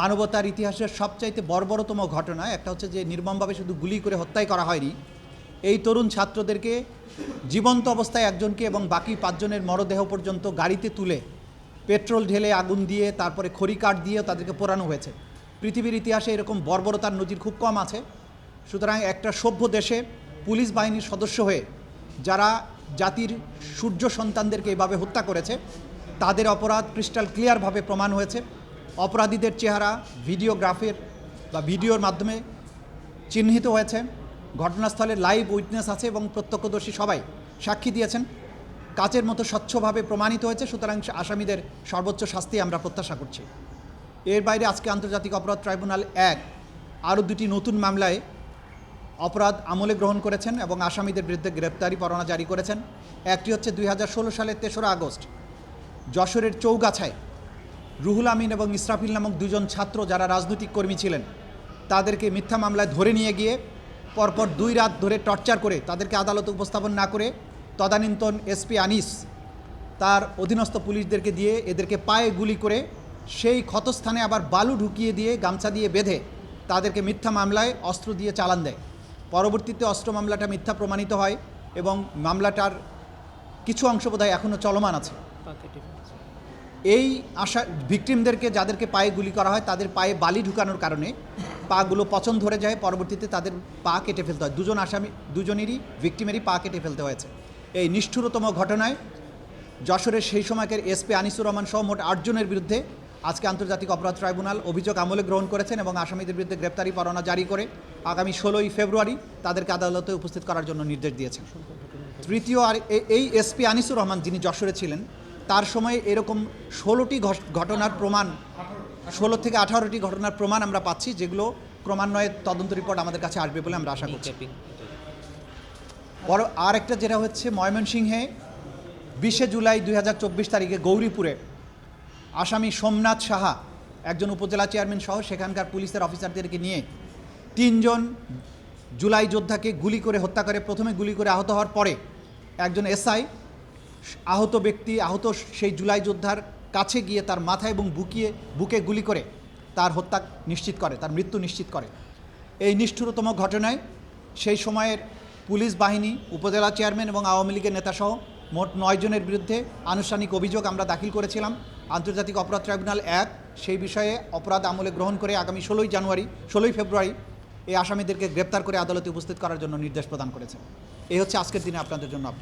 মানবতার ইতিহাসের সবচাইতে বর্বরতম ঘটনা একটা হচ্ছে যে নির্মমভাবে শুধু গুলি করে হত্যাই করা হয়নি। এই তরুণ ছাত্রদেরকে জীবন্ত অবস্থায় একজনকে এবং বাকি পাঁচজনের মরদেহ পর্যন্ত গাড়িতে তুলে পেট্রোল ঢেলে আগুন দিয়ে, তারপরে খড়ি কাঠ দিয়ে তাদেরকে পোড়ানো হয়েছে। পৃথিবীর ইতিহাসে এরকম বর্বরতার নজির খুব কম আছে। সুতরাং একটা সভ্য দেশে পুলিশ বাহিনীর সদস্য হয়ে যারা জাতির সূর্য সন্তানদেরকে এভাবে হত্যা করেছে, তাদের অপরাধ ক্রিস্টাল ক্লিয়ারভাবে প্রমাণ হয়েছে। অপরাধীদের চেহারা, ভিডিওগ্রাফের বা ভিডিওর মাধ্যমে চিহ্নিত হয়েছে। ঘটনাস্থলে লাইভ উইটনেস আছে এবং প্রত্যক্ষদর্শী সবাই সাক্ষী দিয়েছেন। কাচের মতো স্বচ্ছভাবে প্রমাণিত হয়েছে, সুতরাং আসামিদের সর্বোচ্চ শাস্তি আমরা প্রত্যাশা করছি। এর বাইরে আজকে আন্তর্জাতিক অপরাধ ট্রাইব্যুনাল এক আরও দুটি নতুন মামলায় অপরাধ আমলে গ্রহণ করেছেন এবং আসামিদের বিরুদ্ধে গ্রেপ্তারি পরোয়ানা জারি করেছেন। একটি হচ্ছে দুই হাজার ষোলো সালের তেসরা আগস্ট, যশোরের চৌগাছায় রুহুল আমিন এবং ইসরাফিল নামক দুজন ছাত্র যারা রাজনৈতিক কর্মী ছিলেন, তাদেরকে মিথ্যা মামলায় ধরে নিয়ে গিয়ে পরপর দুই রাত ধরে টর্চার করে তাদেরকে আদালতে উপস্থাপন না করে তদানীন্তন এসপি আনিস তার অধীনস্থ পুলিশদেরকে দিয়ে এদেরকে পায়ে গুলি করে সেই ক্ষতস্থানে আবার বালু ঢুকিয়ে দিয়ে গামছা দিয়ে বেঁধে তাদেরকে মিথ্যা মামলায় অস্ত্র দিয়ে চালান দেয়। পরবর্তীতে অস্ত্র মামলাটা মিথ্যা প্রমাণিত হয় এবং মামলাটার কিছু অংশ বোধহয় এখনও চলমান আছে। এই আশা ভিকটিমদেরকে যাদেরকে পায়ে গুলি করা হয়, তাদের পায়ে বালি ঢুকানোর কারণে পাগুলো পচন ধরে যায়, পরবর্তীতে তাদের পা কেটে ফেলতে হয়। দুজন আসামি, দুজনেরই, ভিকটিমেরই পা কেটে ফেলতে হয়েছে। এই নিষ্ঠুরতম ঘটনায় যশোরের সেই সময়কের এসপি আনিসুর রহমান সহ মোট আটজনের বিরুদ্ধে আজকে আন্তর্জাতিক অপরাধ ট্রাইব্যুনাল অভিযোগ আমলে গ্রহণ করেছেন এবং আসামিদের বিরুদ্ধে গ্রেপ্তারি পরোয়ানা জারি করে আগামী ষোলোই ফেব্রুয়ারি তাদেরকে আদালতে উপস্থিত করার জন্য নির্দেশ দিয়েছেন। তৃতীয় আর এই এসপি আনিসুর রহমান যিনি যশোরে ছিলেন তার সময়ে এরকম ষোলোটি ঘট- ঘটনার প্রমাণ ষোলো থেকে আঠারোটি ঘটনার প্রমাণ আমরা পাচ্ছি যেগুলো ক্রমান্বয়ে তদন্ত রিপোর্ট আমাদের কাছে আসবে বলে আমরা আশা করছি। বড় আর একটা যেটা হচ্ছে ময়মনসিংহে বিশে জুলাই দুই হাজার চব্বিশ তারিখে গৌরীপুরে আসামি সোমনাথ সাহা একজন উপজেলা চেয়ারম্যান সহ সেখানকার পুলিশের অফিসারদেরকে নিয়ে তিনজন জুলাই যোদ্ধাকে গুলি করে হত্যা করে প্রথমে গুলি করে আহত হওয়ার পরে একজন এসআই আহত ব্যক্তি, আহত সেই জুলাই যোদ্ধার কাছে গিয়ে তার মাথা এবং বুকিয়ে বুকে গুলি করে তার হত্যা নিশ্চিত করে, তার মৃত্যু নিশ্চিত করে। এই নিষ্ঠুরতম ঘটনায় সেই সময়ের পুলিশ বাহিনী, উপজেলা চেয়ারম্যান এবং আওয়ামী লীগের নেতাসহ মোট নয় জনের বিরুদ্ধে আনুষ্ঠানিক অভিযোগ আমরা দাখিল করেছিলাম। আন্তর্জাতিক অপরাধ ট্রাইব্যুনাল এক সেই বিষয়ে অপরাধ আমলে গ্রহণ করে আগামী ষোলোই জানুয়ারি, ষোলোই ফেব্রুয়ারি এই আসামিদেরকে গ্রেপ্তার করে আদালতে উপস্থিত করার জন্য নির্দেশ প্রদান করেছে। এই হচ্ছে আজকের দিনে আপনাদের জন্য আপডেট